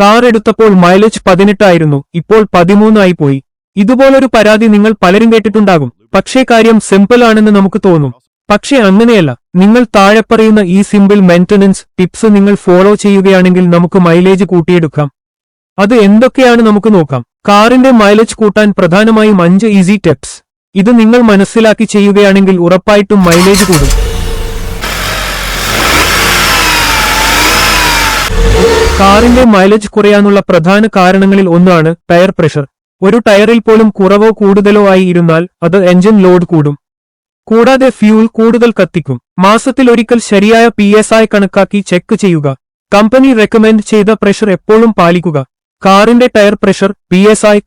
Car എടുത്തപ്പോൾ mileage പതിനെട്ടായിരുന്നു. ഇപ്പോൾ പതിമൂന്നായി പോയി ഇതുപോലൊരു പരാതി നിങ്ങൾ പലരും കേട്ടിട്ടുണ്ടാകും. പക്ഷേ കാര്യം സിമ്പിൾ ആണെന്ന് നമുക്ക് തോന്നും. പക്ഷേ അങ്ങനെയല്ല. നിങ്ങൾ താഴെ പറയുന്ന ഈ സിമ്പിൾ മെയിന്റനൻസ് ടിപ്സ് നിങ്ങൾ ഫോളോ ചെയ്യുകയാണെങ്കിൽ നമുക്ക് മൈലേജ് കൂട്ടിയെടുക്കാം. അത് എന്തൊക്കെയാണ് നമുക്ക് നോക്കാം. കാറിന്റെ മൈലേജ് കൂട്ടാൻ പ്രധാനമായും അഞ്ച് ഈസി ടിപ്സ് ഇത് നിങ്ങൾ മനസ്സിലാക്കി ചെയ്യുകയാണെങ്കിൽ ഉറപ്പായിട്ടും മൈലേജ് കൂടും. കാറിന്റെ മൈലേജ് കുറയാനുള്ള പ്രധാന കാരണങ്ങളിൽ ഒന്നാണ് ടയർ പ്രഷർ. ഒരു ടയറിൽ പോലും കുറവോ കൂടുതലോ ആയി ഇരുന്നാൽ അത് എഞ്ചിൻ ലോഡ് കൂടും. കൂടാതെ ഫ്യൂൾ കൂടുതൽ കത്തിക്കും. മാസത്തിൽ ഒരിക്കൽ ശരിയായ പി കണക്കാക്കി ചെക്ക് ചെയ്യുക. കമ്പനി റെക്കമെൻഡ് ചെയ്ത പ്രഷർ എപ്പോഴും പാലിക്കുക. കാറിന്റെ ടയർ പ്രഷർ പി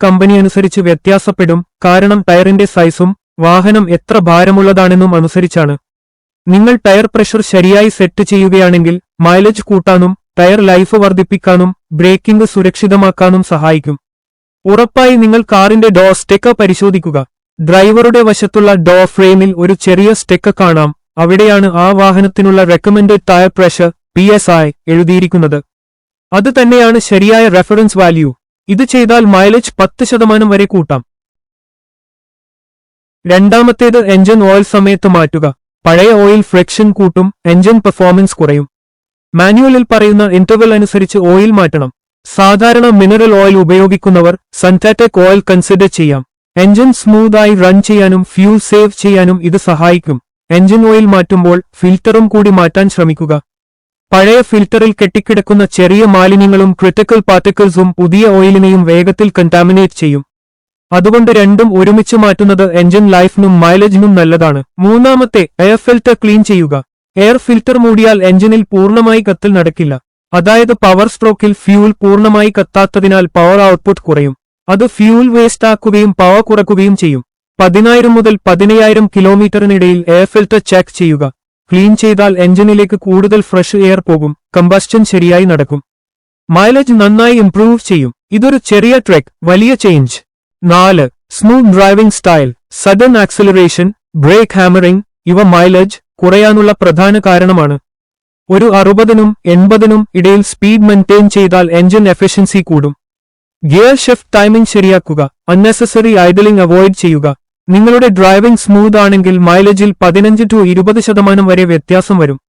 കമ്പനി അനുസരിച്ച് വ്യത്യാസപ്പെടും. കാരണം ടയറിന്റെ സൈസും വാഹനം എത്ര ഭാരമുള്ളതാണെന്നും അനുസരിച്ചാണ്. നിങ്ങൾ ടയർ പ്രഷർ ശരിയായി സെറ്റ് ചെയ്യുകയാണെങ്കിൽ മൈലേജ് കൂട്ടാനും ടയർ ലൈഫ് വർദ്ധിപ്പിക്കാനും ബ്രേക്കിംഗ് സുരക്ഷിതമാക്കാനും സഹായിക്കും. ഉറപ്പായി നിങ്ങൾ കാറിന്റെ ഡോ സ്റ്റെക്ക പരിശോധിക്കുക. ഡ്രൈവറുടെ വശത്തുള്ള ഡോ ഫ്രെയിമിൽ ഒരു ചെറിയ സ്റ്റെക്ക കാണാം. അവിടെയാണ് ആ വാഹനത്തിനുള്ള recommended tyre pressure P S I എഴുതിയിരിക്കുന്നത്. അത് തന്നെയാണ് ശരിയായ റെഫറൻസ് വാല്യൂ ഇത് ചെയ്താൽ മൈലേജ് പത്ത് ശതമാനം വരെ കൂട്ടാം. രണ്ടാമത്തേത് എഞ്ചിൻ ഓയിൽ സമയത്ത് മാറ്റുക. പഴയ ഓയിൽ ഫ്രിക്ഷൻ കൂട്ടും എഞ്ചിൻ പെർഫോമൻസ് കുറയും. മാനുവലിൽ പറയുന്ന ഇന്റർവൽ അനുസരിച്ച് ഓയിൽ മാറ്റണം. സാധാരണ മിനറൽ ഓയിൽ ഉപയോഗിക്കുന്നവർ സൺറ്റാറ്റക് ഓയിൽ കൺസിഡർ ചെയ്യാം. എഞ്ചിൻ സ്മൂത്തായി റൺ ചെയ്യാനും ഫ്യൂൽ സേവ് ചെയ്യാനും ഇത് സഹായിക്കും. എഞ്ചിൻ ഓയിൽ മാറ്റുമ്പോൾ ഫിൽറ്ററും കൂടി മാറ്റാൻ ശ്രമിക്കുക. പഴയ ഫിൽറ്ററിൽ കെട്ടിക്കിടക്കുന്ന ചെറിയ മാലിന്യങ്ങളും ക്രിട്ടിക്കൽ പാർട്ടിക്കിൾസും പുതിയ ഓയിലിനെയും വേഗത്തിൽ കണ്ടാമിനേറ്റ് ചെയ്യും. അതുകൊണ്ട് രണ്ടും ഒരുമിച്ച് മാറ്റുന്നത് എഞ്ചിൻ ലൈഫിനും മൈലേജിനും നല്ലതാണ്. മൂന്നാമത്തെ എയർ ഫിൽറ്റർ ക്ലീൻ ചെയ്യുക. എയർ ഫിൽറ്റർ മൂടിയാൽ എഞ്ചിനിൽ പൂർണമായി കത്തൽ നടക്കില്ല. അതായത് പവർ സ്ട്രോക്കിൽ ഫ്യൂൽ പൂർണമായി കത്താത്തതിനാൽ പവർ ഔട്ട്പുട്ട് കുറയും. അത് ഫ്യൂൽ വേസ്റ്റ് ആക്കുകയും പവർ കുറക്കുകയും ചെയ്യും. പതിനായിരം മുതൽ പതിനയ്യായിരം കിലോമീറ്ററിനിടയിൽ എയർ ഫിൽറ്റർ ചെക്ക് ചെയ്യുക. ക്ലീൻ ചെയ്താൽ എഞ്ചിനിലേക്ക് കൂടുതൽ ഫ്രഷ് എയർ പോകും. കമ്പസ്റ്റൻ ശരിയായി നടക്കും. മൈലേജ് നന്നായി ഇംപ്രൂവ് ചെയ്യും. ഇതൊരു ചെറിയ ട്രെക്ക് വലിയ ചേഞ്ച്. നാല് smooth driving style. Sudden acceleration brake hammering ഇവ മൈലേജ് കുറയാനുള്ള പ്രധാന കാരണമാണ്. ഒരു അറുപതിനും എൺപതിനും ഇടയിൽ സ്പീഡ് മെയിന്റെയിൻ ചെയ്താൽ എഞ്ചിൻ എഫിഷ്യൻസി കൂടും. ഗിയർ ഷിഫ്റ്റ് ടൈമിംഗ് ശരിയാക്കുക അൺനെസസറി ഐഡലിംഗ് അവോയ്ഡ് ചെയ്യുക. നിങ്ങളുടെ ഡ്രൈവിംഗ് സ്മൂത്ത് ആണെങ്കിൽ മൈലേജിൽ പതിനഞ്ച് ടു ഇരുപത് ശതമാനം വരെ വ്യത്യാസം വരും.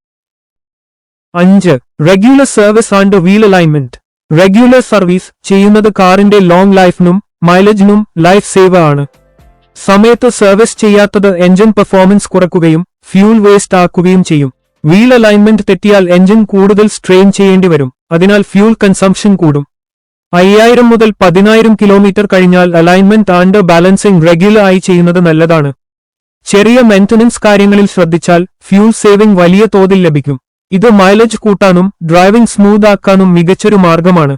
അഞ്ച് regular service and wheel alignment regular service ചെയ്യുന്നത് കാറിന്റെ ലോങ് ലൈഫിനും മൈലേജിനും ലൈഫ് സേവർ ആണ്. സമയത്ത് സർവീസ് ചെയ്യാത്തത് എഞ്ചിൻ പെർഫോമൻസ് കുറയ്ക്കുകയും ഫ്യൂൽ വേസ്റ്റ് ആക്കുകയും ചെയ്യും. വീൽ അലൈൻമെന്റ് തെറ്റിയാൽ എഞ്ചിൻ കൂടുതൽ സ്ട്രെയിൻ ചെയ്യേണ്ടി വരും. അതിനാൽ ഫ്യൂൽ കൺസംഷൻ കൂടും. അയ്യായിരം മുതൽ പതിനായിരം കിലോമീറ്റർ കഴിഞ്ഞാൽ അലൈൻമെന്റ് ആൻഡ് ബാലൻസിംഗ് റെഗുലർ ആയി ചെയ്യുന്നത് നല്ലതാണ്. ചെറിയ മെയിന്റനൻസ് കാര്യങ്ങളിൽ ശ്രദ്ധിച്ചാൽ ഫ്യൂൽ സേവിംഗ് വലിയ തോതിൽ ലഭിക്കും. ഇത് മൈലേജ് കൂട്ടാനും ഡ്രൈവിംഗ് സ്മൂത്ത് ആക്കാനും മികച്ചൊരു മാർഗമാണ്.